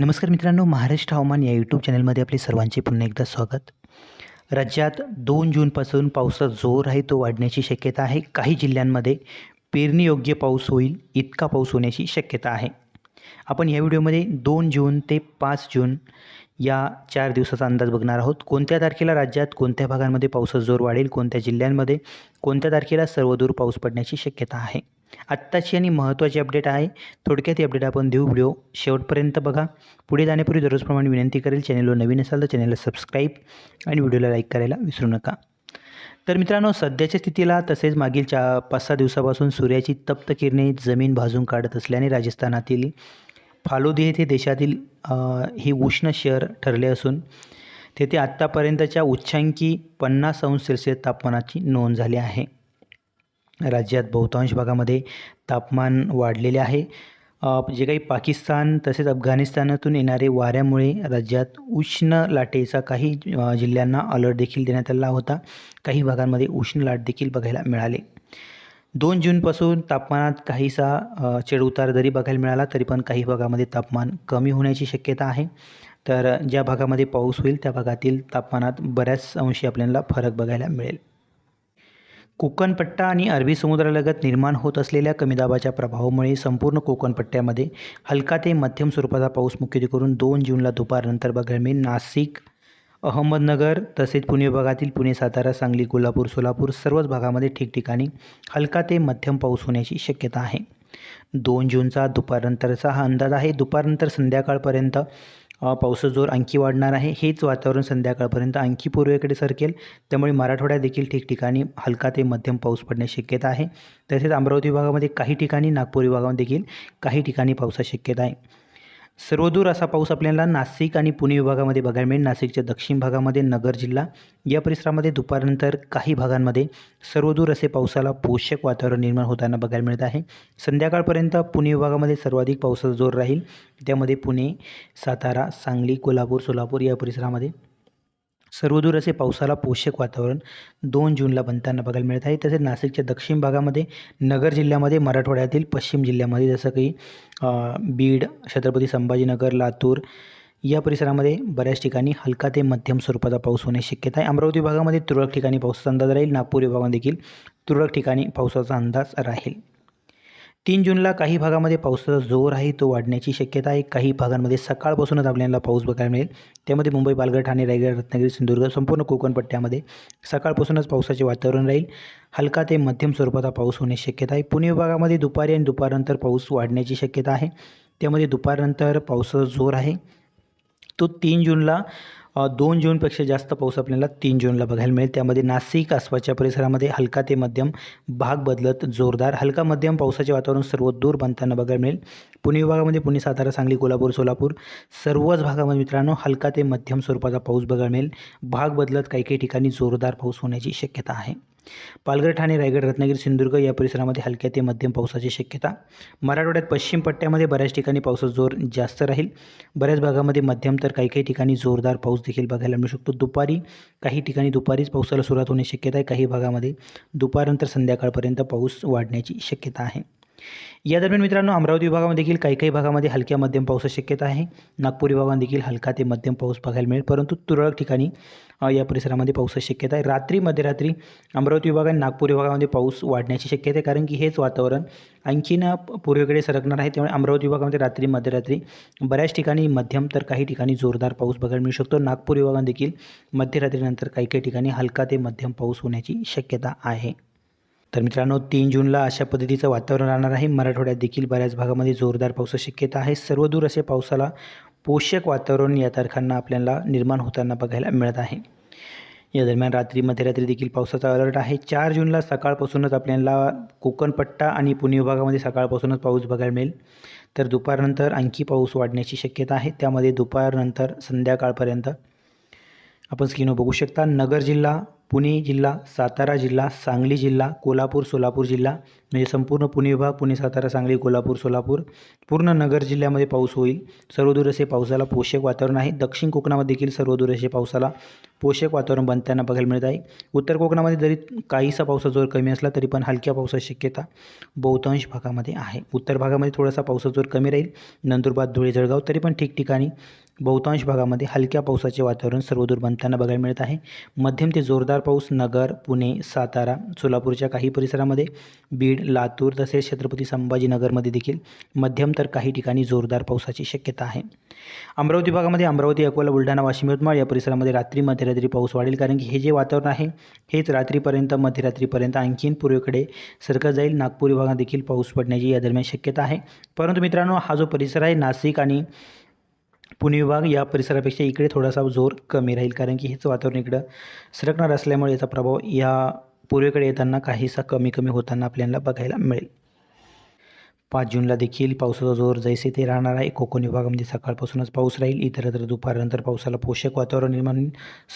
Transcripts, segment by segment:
नमस्कार मित्रांनो महाराष्ट्र हवामान या यूट्यूब चॅनलमध्ये आपले सर्वांचे पुन्हा एकदा स्वागत. राज्यात दोन जूनपासून पावसाचा जोर आहे तो वाढण्याची शक्यता आहे. काही जिल्ह्यांमध्ये पेरणीयोग्य पाऊस होईल इतका पाऊस होण्याची शक्यता आहे. आपण या व्हिडिओमध्ये दोन जून ते पाच जून या चार दिवसाचा अंदाज बघणार आहोत. कोणत्या तारखेला राज्यात कोणत्या भागांमध्ये पावसाचा जोर वाढेल कोणत्या जिल्ह्यांमध्ये कोणत्या तारखेला सर्वदूर पाऊस पडण्याची शक्यता आहे? आत्ताची आणि महत्त्वाची अपडेट आहे. थोडक्यात ही अपडेट आपण देऊ व्हिडिओ शेवटपर्यंत बघा. पुढे जाण्यापूर्वी दररोजप्रमाणे विनंती करेल चॅनलवर नवीन असाल तर चॅनलला सबस्क्राईब आणि व्हिडिओला लाईक करायला विसरू नका. तर मित्रांनो सध्याच्या स्थितीला तसेच मागील चा पाच सहा दिवसापासून सूर्याची तप्त किरणे जमीन भाजून काढत असल्याने राजस्थानातील फालोदी येथे देशातील हे उष्ण शहर ठरले असून तेथे आत्तापर्यंतच्या उच्चांकी पन्नास अंश सेल्सिअस तापमानाची नोंद झाली आहे. राज्यात बहुतांश भागामध्ये तापमान वाढलेले आहे. जे काही पाकिस्तान तसेच अफगाणिस्तानातून येणारे वाऱ्यामुळे राज्यात उष्ण लाटेचा काही जिल्ह्यांना अलर्ट देखील देण्यात आला होता. काही भागांमध्ये उष्ण लाट देखील बघायला मिळाले. दोन जूनपासून तापमानात काहीसा चढउतार जरी बघायला मिळाला तरी पण काही भागामध्ये तापमान कमी होण्याची शक्यता आहे. तर ज्या भागामध्ये पाऊस होईल त्या भागातील तापमानात बऱ्याच अंशी आपल्याला फरक बघायला मिळेल. कोकणपट्टा आणि अरबी समुद्रालगत निर्माण होत असलेल्या कमी दाबाच्या प्रभावामुळे संपूर्ण कोकणपट्ट्यामध्ये हलका ते मध्यम स्वरूपाचा पाऊस मुख्यत्वे करून दोन जूनला दुपारनंतर बघायला मिळेल नाशिक अहमदनगर तसेच पुणे विभागातील पुणे सातारा सांगली कोल्हापूर सोलापूर सर्वच भागामध्ये ठिकठिकाणी हलका ते मध्यम पाऊस होण्याची शक्यता आहे. दोन जूनचा दुपारनंतरचा हा अंदाज आहे. दुपारनंतर संध्याकाळपर्यंत पावसाचा जोर आणखी वाढणार आहे. हेच वातावरण संध्याकाळपर्यंत आणखी पूर्वेकडे सरकेल. त्यामुळे मराठवाड्यात देखील ठिकठिकाणी हलका ते मध्यम पाऊस पडण्याची शक्यता आहे. तसेच अमरावती विभागामध्ये काही ठिकाणी नागपूर विभागामध्ये देखील काही ठिकाणी पावसाची शक्यता आहे. सर्वदूर असा पाऊस आपल्याला नाशिक आणि पुणे विभागामध्ये बघायला मिळेल. नाशिकच्या दक्षिण भागामध्ये नगर जिल्हा या परिसरामध्ये दुपारनंतर काही भागांमध्ये सर्वदूर असे पावसाला पोषक वातावरण निर्माण होताना बघायला मिळत आहे. संध्याकाळपर्यंत पुणे विभागामध्ये सर्वाधिक पावसाचा जोर राहील. त्यामध्ये पुणे सातारा सांगली कोल्हापूर सोलापूर या परिसरामध्ये सर्वदूर असे पावसाला पोषक वातावरण दोन जूनला बनताना बघायला मिळत आहे. तसेच नाशिकच्या दक्षिण भागामध्ये नगर जिल्ह्यामध्ये मराठवाड्यातील पश्चिम जिल्ह्यामध्ये जसं की बीड छत्रपती संभाजीनगर लातूर या परिसरामध्ये बऱ्याच ठिकाणी हलका ते मध्यम स्वरूपाचा पाऊस होण्याची शक्यता आहे. अमरावती भागामध्ये तुरळक ठिकाणी पावसाचा अंदाज राहील. नागपूर विभागामध्ये देखील तुरळक ठिकाणी पावसाचा अंदाज राहील. तीन जूनला काही भागामध्ये पावसाचा जोर आहे. तो वाढण्याची शक्यता आहे. काही भागांमध्ये सकाळपासूनच आपल्याला पाऊस बघायला मिळेल. त्यामध्ये मुंबई पालघर ठाणे रायगड रत्नागिरी सिंधुदुर्ग संपूर्ण कोकण पट्ट्यामध्ये सकाळपासूनच पावसाचे वातावरण राहील. हलका ते मध्यम स्वरूपाचा पाऊस होण्याची शक्यता आहे. पुणे विभागामध्ये दुपारी आणि दुपारनंतर पाऊस वाढण्याची शक्यता आहे. त्यामध्ये दुपारनंतर पावसाचा जोर आहे. तो तीन जूनला दोन जूनपेक्षा जास्त पाऊस आपल्याला तीन जूनला बघायला मिळेल. त्यामध्ये नाशिक आसपासच्या परिसरामध्ये हलका ते मध्यम भाग बदलत जोरदार हलका मध्यम पावसाचे वातावरण सर्व दूर बनताना बघायला मिळेल. पुणे विभागामध्ये पुणे सातारा सांगली कोल्हापूर सोलापूर सर्वच भागामध्ये मित्रांनो हलका ते मध्यम स्वरूपाचा पाऊस बघायला मिळेल. भाग बदलत काही काही ठिकाणी जोरदार पाऊस होण्याची शक्यता आहे. पालघर ठाणे रायगड रत्नागिरी सिंधुदुर्ग या परिसरामध्ये हलक्या ते मध्यम पावसाची शक्यता. मराठवाड्यात पश्चिम पट्ट्यामध्ये बऱ्याच ठिकाणी पावसाचा जोर जास्त राहील. बऱ्याच भागामध्ये मध्यम तर काही काही ठिकाणी जोरदार पाऊस देखील बघायला मिळू शकतो. दुपारी काही ठिकाणी दुपारीच पावसाला सुरुवात होण्याची शक्यता आहे. काही भागामध्ये दुपारनंतर संध्याकाळपर्यंत पाऊस वाढण्याची शक्यता आहे. या दरम्यान मित्रांनो अमरावती विभागामध्ये देखील काही काही भागामध्ये हलक्या मध्यम पावसाची शक्यता आहे. नागपूर विभागामध्ये देखील हलका ते मध्यम पाऊस बघायला मिळेल. परंतु तुरळक ठिकाणी या परिसरामध्ये पावसाची शक्यता आहे. रात्री मध्यरात्री अमरावती विभाग आणि नागपूर विभागामध्ये पाऊस वाढण्याची शक्यता आहे. कारण की हेच वातावरण आणखीन पूर्वेकडे सरकणार आहे. त्यामुळे अमरावती विभागामध्ये रात्री मध्यरात्री बऱ्याच ठिकाणी मध्यम तर काही ठिकाणी जोरदार पाऊस बघायला मिळू शकतो. नागपूर विभागात देखील मध्यरात्रीनंतर काही काही ठिकाणी हलका ते मध्यम पाऊस होण्याची शक्यता आहे. तर मित्रांनो तीन जूनला अशा पद्धतीचं वातावरण राहणार आहे. मराठवाड्यात देखील बऱ्याच भागामध्ये जोरदार पावसाची शक्यता आहे. सर्वदूर असे पावसाला पोषक वातावरण या तारखांना आपल्याला निर्माण होताना बघायला मिळत आहे. या दरम्यान रात्री मध्यरात्री देखील पावसाचा अलर्ट आहे. चार जूनला सकाळपासूनच आपल्याला कोकणपट्टा आणि पुणे विभागामध्ये सकाळपासूनच पाऊस बघायला मिळेल. तर दुपारनंतर आणखी पाऊस वाढण्याची शक्यता आहे. त्यामध्ये दुपारनंतर संध्याकाळपर्यंत आपण स्क्रीनवर बघू शकता. नगर जिल्हा पुणे जिल्हा सातारा जिल्हा सांगली जिल्हा कोल्हापूर सोलापूर जिल्हा म्हणजे संपूर्ण पुणे विभाग पुणे सातारा सांगली कोल्हापूर सोलापूर. पूर्ण नगर जिल्ह्यामध्ये पाऊस होईल. सर्वदूर असे पावसाला पोषक वातावरण आहे. दक्षिण कोकणामध्ये देखील सर्वदूर असे पावसाला पोषक वातावरण बनताना बघायला मिळत आहे. उत्तर कोकणामध्ये जरी काहीसा पावसाचा जोर कमी असला तरी पण हलक्या पावसाची शक्यता बहुतांश भागामध्ये आहे. उत्तर भागामध्ये थोडासा पावसाचा जोर कमी राहील. नंदुरबार धुळे जळगाव तरी पण ठिकठिकाणी बहुतांश भागामध्ये हलक्या पावसाचे वातावरण सर्वदूर बनताना बघायला मिळत आहे. मध्यम ते जोरदार पाऊस नगर पुणे सातारा सोलापूरच्या काही परिसरामध्ये बीड लातूर तसेच छत्रपती संभाजीनगरमध्ये देखील मध्यम तर काही ठिकाणी जोरदार पावसाची शक्यता आहे. अमरावती भागामध्ये अमरावती अकोला बुलढाणा वाशिम यवतमाळ या परिसरामध्ये रात्री मध्यरात्री पाऊस वाढेल कारण की हे जे वातावरण आहे हेच रात्रीपर्यंत मध्यरात्रीपर्यंत आणखीन पूर्वेकडे सरकत जाईल. नागपूर विभागात देखील पाऊस पडण्याची या दरम्यान शक्यता आहे. परंतु मित्रांनो हा जो परिसर आहे नाशिक आणि पुणे विभाग या परिसरापेक्षा इकडे थोडासा जोर कमी राहील कारण की हेच वातावरण इकडं सरकणार असल्यामुळे याचा प्रभाव या पूर्वेकडे येताना काहीसा कमी कमी होताना आपल्याला बघायला मिळेल. पाच जूनला देखील पावसाचा जोर जैसे ते राहणार आहे. कोकण विभागामध्ये सकाळपासूनच पाऊस राहील. इतरत्र दुपारनंतर पावसाला पोषक वातावरण निर्माण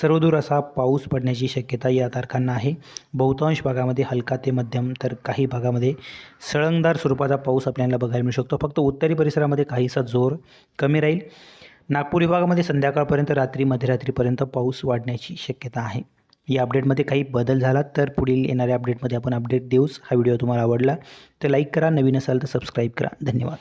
सर्वदूर असा पाऊस पडण्याची शक्यता या तारखांना आहे. बहुतांश भागामध्ये हलका ते मध्यम तर काही भागामध्ये सळंगदार स्वरूपाचा पाऊस आपल्याला बघायला मिळू शकतो. फक्त उत्तरी परिसरामध्ये काहीसा जोर कमी राहील. नागपूर विभागामध्ये संध्याकाळपर्यंत रात्री मध्यरात्रीपर्यंत पाऊस वाढण्याची शक्यता आहे. या अपडेटमध्ये काही बदल झाला तर पुढील येणाऱ्या अपडेटमध्ये आपण अपडेट देऊच हा व्हिडिओ तुम्हाला आवडला तर लाईक करा नवीन असाल तर सबस्क्राईब करा. धन्यवाद.